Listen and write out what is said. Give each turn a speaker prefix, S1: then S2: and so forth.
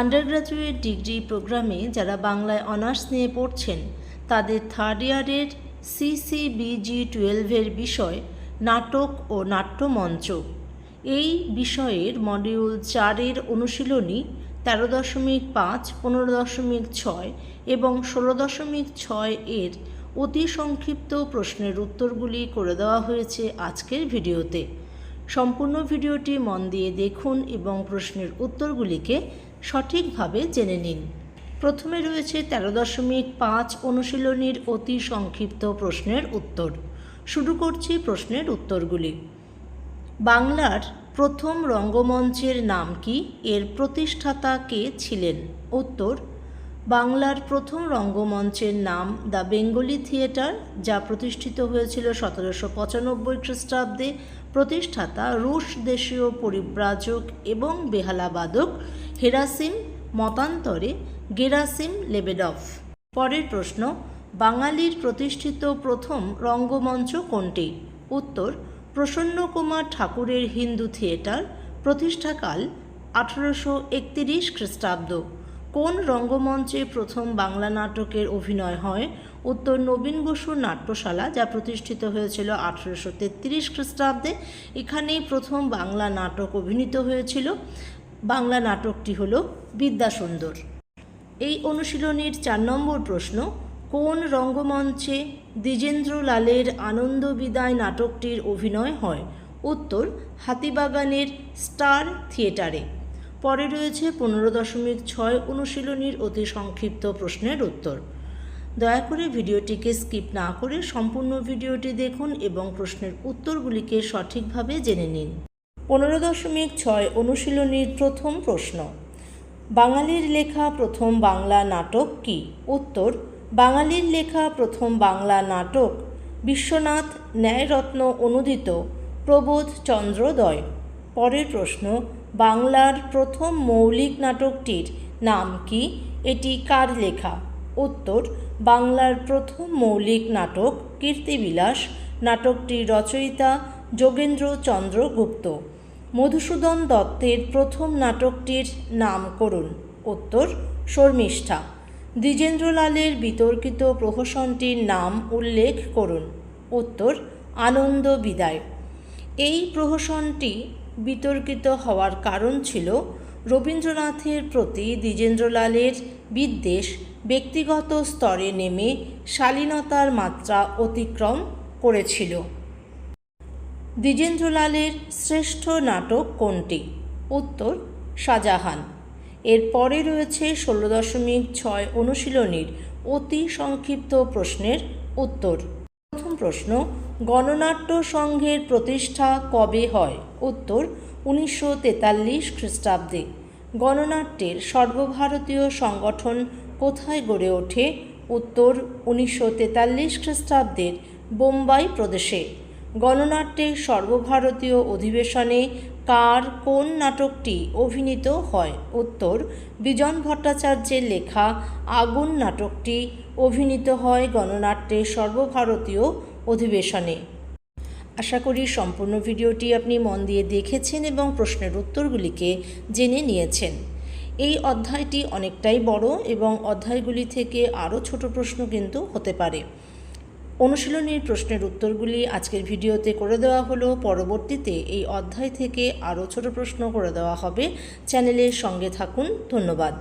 S1: Under graduate degree প্রোগ্রামে যারা বাংলায় অনার্স নিয়ে পড়ছেন, তাদের থার্ড ইয়ারের সিসিবিজি টুয়েলভের বিষয় নাটক ও নাট্যমঞ্চ। এই বিষয়ের মডিউল চারের অনুশীলনী তেরো দশমিক পাঁচ, পনেরো দশমিক ছয় এবং ষোলো দশমিক ছয় এর অতি সংক্ষিপ্ত প্রশ্নের উত্তরগুলি করে দেওয়া হয়েছে আজকের ভিডিওতে। সম্পূর্ণ ভিডিওটি মন দিয়ে দেখুন এবং প্রশ্নের উত্তরগুলিকে সঠিকভাবে জেনে নিন। প্রথমে রয়েছে তেরো দশমিক পাঁচ অনুশীলনীর অতি সংক্ষিপ্ত প্রশ্নের উত্তর। শুরু করছি প্রশ্নের উত্তরগুলি। বাংলার প্রথম রঙ্গমঞ্চের নাম কি? এর প্রতিষ্ঠাতা কে ছিলেন? উত্তর, বাংলার প্রথম রঙ্গমঞ্চের নাম দ্য বেঙ্গলি থিয়েটার, যা প্রতিষ্ঠিত হয়েছিল সতেরোশো পঁচানব্বই খ্রিস্টাব্দে। প্রতিষ্ঠাতা রুশ দেশীয় পরিব্রাজক এবং বেহালাবাদক হেরাসিম মতান্তরে গেরাসিম লেবেডফ পরের প্রশ্ন, বাঙালির প্রতিষ্ঠিত প্রথম রঙ্গমঞ্চ কোনটি? উত্তর, প্রসন্নকুমার ঠাকুরের হিন্দু থিয়েটার, প্রতিষ্ঠাকাল আঠারোশো একতিরিশ খ্রিস্টাব্দ। কোন রঙ্গমঞ্চে প্রথম বাংলা নাটকের অভিনয় হয়? উত্তর, নবীন বসুর নাট্যশালা, যা প্রতিষ্ঠিত হয়েছিল আঠারোশো তেত্রিশ খ্রিস্টাব্দে। এখানেই প্রথম বাংলা নাটক অভিনীত হয়েছিল। বাংলা নাটকটি হল বিদ্যাসুন্দর। এই অনুশীলনীর চার নম্বর প্রশ্ন, কোন রঙ্গমঞ্চে দ্বিজেন্দ্রলালের আনন্দ বিদায় নাটকটির অভিনয় হয়? উত্তর, হাতিবাগানের স্টার থিয়েটারে। পরে রয়েছে পনেরো দশমিক ছয় অনুশীলনীর অতি সংক্ষিপ্ত প্রশ্নের উত্তর। দয়া করে ভিডিওটিকে স্কিপ না করে সম্পূর্ণ ভিডিওটি দেখুন এবং প্রশ্নের উত্তরগুলিকে সঠিকভাবে জেনে নিন। পনেরো দশমিক ছয় অনুশীলনীর প্রথম প্রশ্ন, বাঙালির লেখা প্রথম বাংলা নাটক কি? উত্তর, বাঙালির লেখা প্রথম বাংলা নাটক বিশ্বনাথ ন্যায়রত্ন অনুদিত প্রবোধ চন্দ্রোদয় পরের প্রশ্ন, বাংলার প্রথম মৌলিক নাটকটির নাম কি? এটি কার লেখা? উত্তর, বাংলার প্রথম মৌলিক নাটক কীর্তিবিলাস নাটকটির রচয়িতা যোগেন্দ্র চন্দ্র গুপ্ত। মধুসূদন দত্তের প্রথম নাটকটির নাম করুন। উত্তর, শর্মিষ্ঠা। দ্বিজেন্দ্রলালের বিতর্কিত প্রহসনটির নাম উল্লেখ করুন। উত্তর, আনন্দ বিদায়। এই প্রহসনটি বিতর্কিত হওয়ার কারণ ছিল রবীন্দ্রনাথের প্রতি দ্বিজেন্দ্রলালের বিদ্বেষ ব্যক্তিগত স্তরে নেমে শালীনতার মাত্রা অতিক্রম করেছিল। দ্বিজেন্দ্রলালের শ্রেষ্ঠ নাটক কোনটি? উত্তর, শাহজাহান। এর পরে রয়েছে ষোলো দশমিক ছয় অনুশীলনীর অতি সংক্ষিপ্ত প্রশ্নের উত্তর। প্রথম প্রশ্ন, গণনাট্য সংঘের প্রতিষ্ঠা কবে হয়? উত্তর, উনিশশো তেতাল্লিশ খ্রিস্টাব্দে। গণনাট্যের সর্বভারতীয় সংগঠন কোথায় গড়ে ওঠে? উত্তর, উনিশশো তেতাল্লিশ খ্রিস্টাব্দের বোম্বাই প্রদেশে। গণনাট্যের সর্বভারতীয় অধিবেশনে কার কোন নাটকটি অভিনীত হয়? উত্তর, বিজন ভট্টাচার্যের লেখা আগুন নাটকটি অভিনীত হয় গণনাট্যের সর্বভারতীয় অধিবেশনে। আশা করি সম্পূর্ণ ভিডিওটি আপনি মন দিয়ে দেখেছেন এবং প্রশ্নের উত্তরগুলিকে জেনে নিয়েছেন। এই অধ্যায়টি অনেকটাই বড় এবং অধ্যায়গুলি থেকে আরও ছোট প্রশ্ন কিন্তু হতে পারে। অনুশীলনীর প্রশ্নের উত্তরগুলি আজকের ভিডিওতে করে দেওয়া হলো। পরবর্তীতে এই অধ্যায় থেকে আরও ছোট প্রশ্ন করে দেওয়া হবে। চ্যানেলের সঙ্গে থাকুন। ধন্যবাদ।